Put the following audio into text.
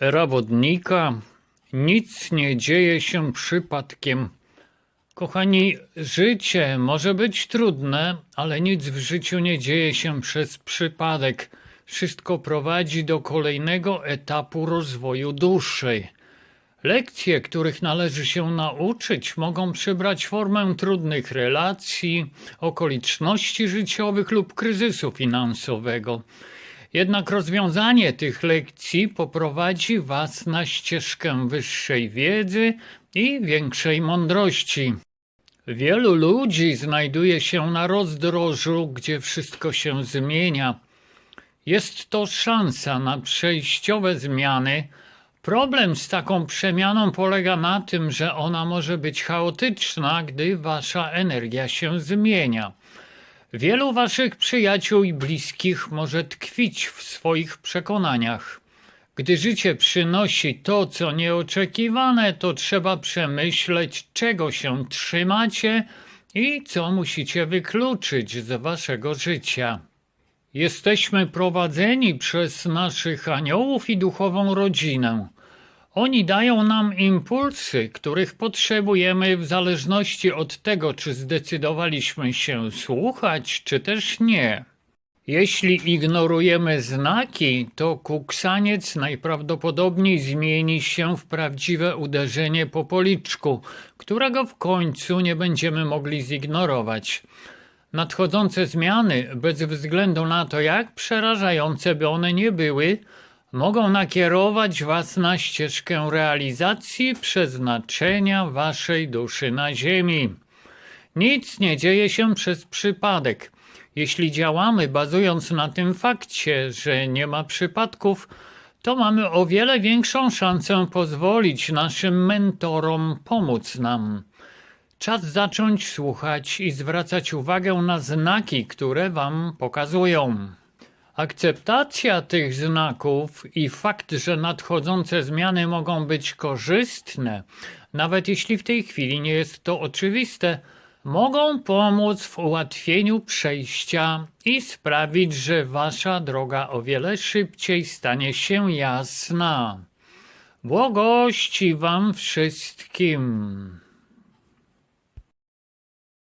Era wodnika. Nic nie dzieje się przypadkiem. Kochani, życie może być trudne, ale nic w życiu nie dzieje się przez przypadek. Wszystko prowadzi do kolejnego etapu rozwoju duszy. Lekcje, których należy się nauczyć, mogą przybrać formę trudnych relacji, okoliczności życiowych lub kryzysu finansowego. Jednak rozwiązanie tych lekcji poprowadzi Was na ścieżkę wyższej wiedzy i większej mądrości. Wielu ludzi znajduje się na rozdrożu, gdzie wszystko się zmienia. Jest to szansa na przejściowe zmiany. Problem z taką przemianą polega na tym, że ona może być chaotyczna, gdy wasza energia się zmienia. Wielu waszych przyjaciół i bliskich może tkwić w swoich przekonaniach. Gdy życie przynosi to, co nieoczekiwane, to trzeba przemyśleć, czego się trzymacie i co musicie wykluczyć z waszego życia. Jesteśmy prowadzeni przez naszych aniołów i duchową rodzinę. Oni dają nam impulsy, których potrzebujemy w zależności od tego, czy zdecydowaliśmy się słuchać, czy też nie. Jeśli ignorujemy znaki, to kuksaniec najprawdopodobniej zmieni się w prawdziwe uderzenie po policzku, którego w końcu nie będziemy mogli zignorować. Nadchodzące zmiany, bez względu na to, jak przerażające by one nie były, mogą nakierować Was na ścieżkę realizacji przeznaczenia Waszej duszy na Ziemi. Nic nie dzieje się przez przypadek. Jeśli działamy bazując na tym fakcie, że nie ma przypadków, to mamy o wiele większą szansę pozwolić naszym mentorom pomóc nam. Czas zacząć słuchać i zwracać uwagę na znaki, które Wam pokazują. Akceptacja tych znaków i fakt, że nadchodzące zmiany mogą być korzystne, nawet jeśli w tej chwili nie jest to oczywiste, mogą pomóc w ułatwieniu przejścia i sprawić, że Wasza droga o wiele szybciej stanie się jasna. Błogości Wam wszystkim.